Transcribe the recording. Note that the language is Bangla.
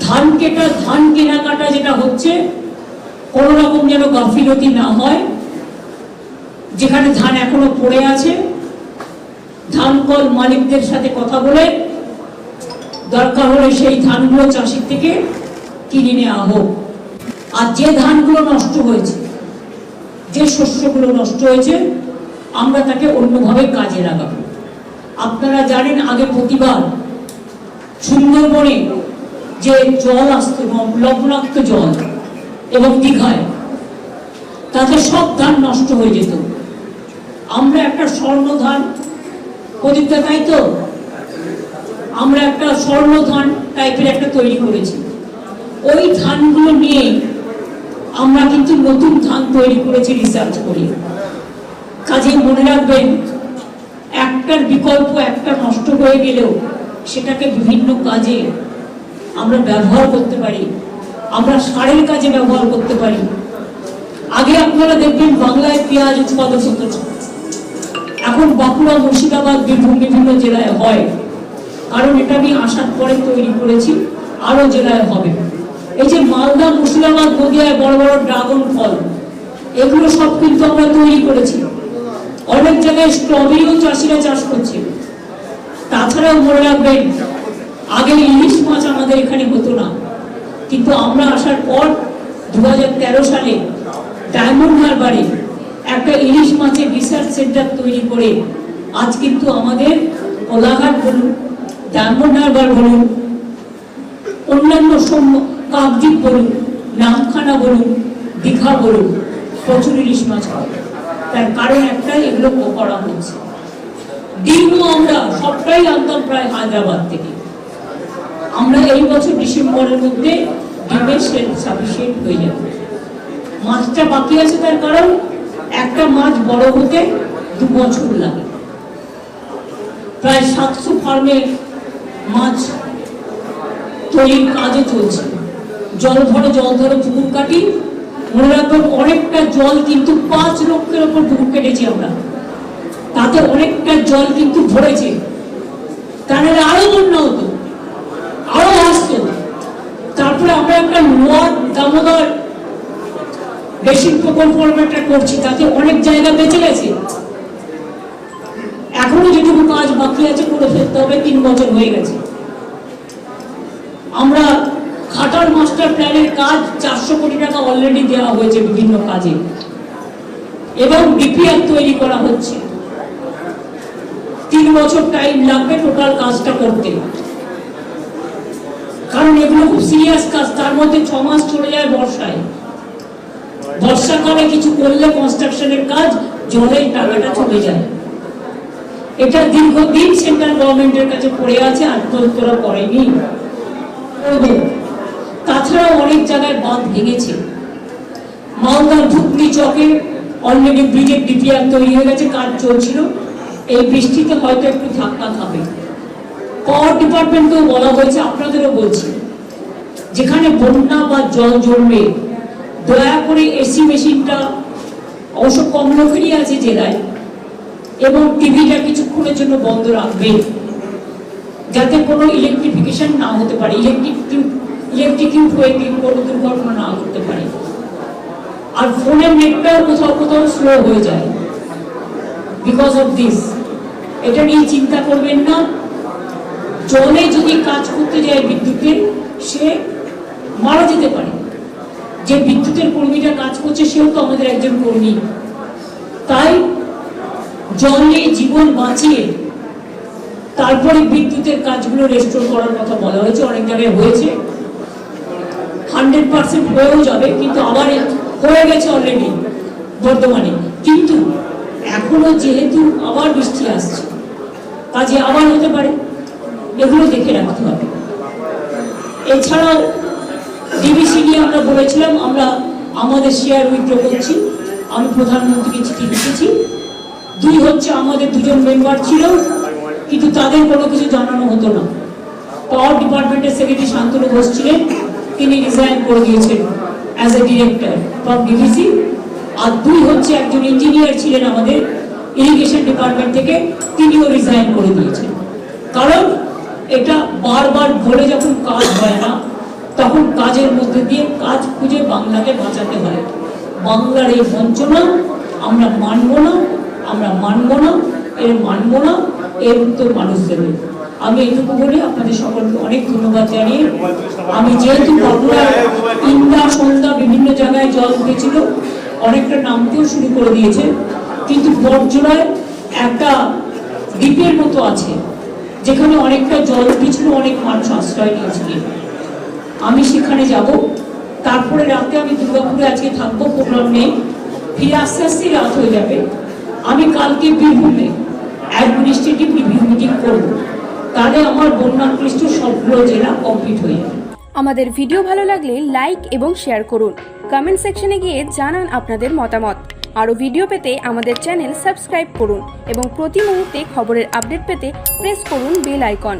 ধান কেটা, ধান কেনাকাটা যেটা হচ্ছে, কোনো রকম যেন গাফিলতি না হয়। যেখানে ধান এখনও পড়ে আছে, ধান কল মালিকদের সাথে কথা বলে দরকার হলে সেই ধানগুলো চাষির থেকে কিনে নেওয়া হোক। আর যে ধানগুলো নষ্ট হয়েছে, যে শস্যগুলো নষ্ট হয়েছে, আমরা তাকে অন্যভাবে কাজে লাগাবো। আপনারা জানেন, আগে প্রতিবার সুন্দরবনে যে জল আসতো লবণাক্ত জল এবং দীঘায়, তাতে সব ধান নষ্ট হয়ে যেত। আমরা একটা স্বর্ণ ধান প্রদীপটা তাই তো? আমরা একটা স্বর্ণ ধান টাইপের একটা তৈরি করেছি। ওই ধানগুলো নিয়ে আমরা কিন্তু নতুন ধান তৈরি করেছি রিসার্চ করি। কাজে মনে রাখবেন, একটার বিকল্প, একটা নষ্ট হয়ে গেলেও সেটাকে বিভিন্ন কাজে আমরা ব্যবহার করতে পারি। আমরা সারের কাজে ব্যবহার করতে পারি। আগে আপনারা দেখবেন বাংলায় পেঁয়াজ উৎপাদন হতো। এখন বাঁকুড়া, মুর্শিদাবাদ বীরভূম বিভিন্ন জেলায় হয়। কারণ এটা আমি আসার পরে তৈরি করেছি আরও জেলায় হবে। এই যে মালদা, মুর্শিদাবাদ, নদিয়ায় বড় বড় ড্রাগন ফল, এগুলো সব কিন্তু আমরা তৈরি করেছি। অনেক জায়গায় স্ট্রবেরিও চাষিরা চাষ করছে। তাছাড়াও মনে রাখবেন আগে ইলিশ মাছ আমাদের এখানে হতো না। কিন্তু আমরা আসার পর দু হাজার তেরো সালে ডায়মন্ড হারবারে একটা ইলিশ মাছের রিসার্চ সেন্টার তৈরি করে আজ কিন্তু আমাদের কোলাঘাট বলুন, ডায়মন্ড হারবার বলুন, অন্যান্য কাকদ্বীপ বলুন, নামখানা বলুন, দীঘা বলুন, প্রচুর ইলিশ মাছ হয় তার কারণ একটাই, এগুলো করা হয়েছে ডিমও আমরা সবটাই আনতাম প্রায় হায়দ্রাবাদ থেকে। আমরা এই বছর ডিসেম্বরের মধ্যে সাফিসিয়েন্ট হয়ে যাবে। মাছটা বাকি আছে তার কারণ একটা মাছ বড় হতে দু বছর লাগে। প্রায় সাতশো ফার্মে মাছ তৈরির কাজে চলছে। জল ধরে জল ধরে পুকুর কাটি, মনে রাখবেন অনেকটা জল কিন্তু পাঁচ লক্ষের ওপর পুকুর কেটেছি আমরা। তাতে অনেকটা জল কিন্তু ভরেছে। তাহলে আরও বন্যা হতো আরও আসতো তারপরে আমরা একটা লোয়ার দামোদর বেসিক প্রকল্প একটা করছি, তাতে অনেক জায়গা বেঁচে গেছে। এখনও যেটুকু কাজ বাকি আছে, করে ফেলতে হবে, তিন বছর হয়ে গেছে। আমরা খাটার মাস্টার প্ল্যানের কাজ চারশো কোটি টাকা অলরেডি দেওয়া হয়েছে বিভিন্ন কাজে। এবং ডিপিআর তৈরি করা হচ্ছে। তিন বছর টাইম লাগবে টোটাল কাজটা করতে। এগুলো খুব সিরিয়াস কাজ তার মধ্যে ছ মাস চলে যায় বর্ষায়। কিছু করলে কনস্ট্রাকশনের কাজ টাকাটা চলে যায়। এটা দীর্ঘদিন সেন্ট্রাল গভর্নমেন্টের কাছে পড়ে আছে করেনি। তাছাড়াও অনেক জায়গায় বাঁধ ভেঙেছে। মালদার ধুপলি চকে অলরেডি ব্রিজের ডিপিআর তৈরি হয়ে গেছে, কাজ চলছিল। এই বৃষ্টিতে হয়তো একটু ধাক্কা খাবে। পাওয়ার ডিপার্টমেন্টকেও বলা হয়েছে, আপনাদেরও বলছি। যেখানে বন্যা বা জল জমবে দয়া করে এসি মেশিনটা অবশ্য কম লোকেরই আছে জেলায়, এবং টিভিটা কিছুক্ষণের জন্য বন্ধ রাখবে, যাতে কোনো ইলেকট্রিফিকেশন না হতে পারে ইলেকট্রিক ইলেকট্রিকিউট হয়ে কোনো দুর্ঘটনা না ঘটতে পারে। আর ফোনের নেটটাও কোথাও কোথাও স্লো হয়ে যায় বিকজ অফ দিস এটা নিয়ে চিন্তা করবেন না, জলে যদি কাজ করতে যায় বিদ্যুতের, সে মারা যেতে পারে। যে বিদ্যুতের কর্মীটা কাজ করছে, সেও তো আমাদের একজন কর্মী। তাই জলে জীবন বাঁচিয়ে তারপরে বিদ্যুতের কাজগুলো রেস্টোর করার কথা বলা হয়েছে, অনেক জায়গায় হয়েছে। হান্ড্রেড পার্সেন্ট হয়েও যাবে, কিন্তু আবার হয়ে গেছে অলরেডি বর্তমানে কিন্তু এখনও যেহেতু আবার বৃষ্টি আসছে, কাজে আবার হতে পারে, এগুলো দেখে রাখতে হবে। এছাড়াও ডিবিসি নিয়ে আমরা বলেছিলাম, আমরা আমাদের শেয়ার উইথড্র করছি। আমি প্রধানমন্ত্রীকে চিঠি লিখেছি। দুই হচ্ছে আমাদের দুজন মেম্বার ছিল, কিন্তু তাদের কোনো কিছু জানানো হতো না। পাওয়ার ডিপার্টমেন্টের সেক্রেটারি শান্তনু ঘোষ ছিলেন, তিনি রিজাইন করে দিয়েছেন as a director from DVC আর দুই হচ্ছে একজন ইঞ্জিনিয়ার ছিলেন আমাদের ইরিগেশন ডিপার্টমেন্ট থেকে, তিনিও রিজাইন করে দিয়েছেন। কারণ এটা বারবার বলে যখন কাজ হয় না তখন কাজের মধ্যে দিয়ে কাজ খুঁজে বাংলাকে বাঁচাতে হয়। বাংলার এই বঞ্চনা আমরা মানব না, আমরা মানব না, এর মানব না, এর উত্তর মানুষ দেবে। আমি এটুকু বলে, আপনাদের সকলকে অনেক ধন্যবাদ জানিয়ে, আমি যেহেতু বাংলার ইন্দা সন্ধ্যা বিভিন্ন জায়গায় জল উঠেছিল অনেকটা নামতেও শুরু করে দিয়েছে, কিন্তু বর্জনায় একটা দ্বীপের মতো আছে, যেখানে অনেকটা জল উঠেছিল অনেক মানুষ আশ্রয় নিয়েছিলেন আমি সেখানে যাব। তারপরে রাতে আমি দুর্গাপুরে আজকে থাকব প্রোগ্রাম নেই ফিরে আস্তে আস্তে রাত হয়ে যাবে। আমি কালকে বীরভূমে অ্যাডমিনিস্ট্রেটিভ রিভিউ মিটিং করব। তাহলে আমার বন্যাক্লিষ্ট সবগুলো জেলা কমপ্লিট হয়ে যাবে। আমাদের ভিডিও ভালো লাগলে লাইক এবং শেয়ার করুন। কমেন্ট সেকশনে গিয়ে জানান আপনাদের মতামত। আরও ভিডিও পেতে আমাদের চ্যানেল সাবস্ক্রাইব করুন এবং প্রতি মুহূর্তে খবরের আপডেট পেতে প্রেস করুন বেল আইকন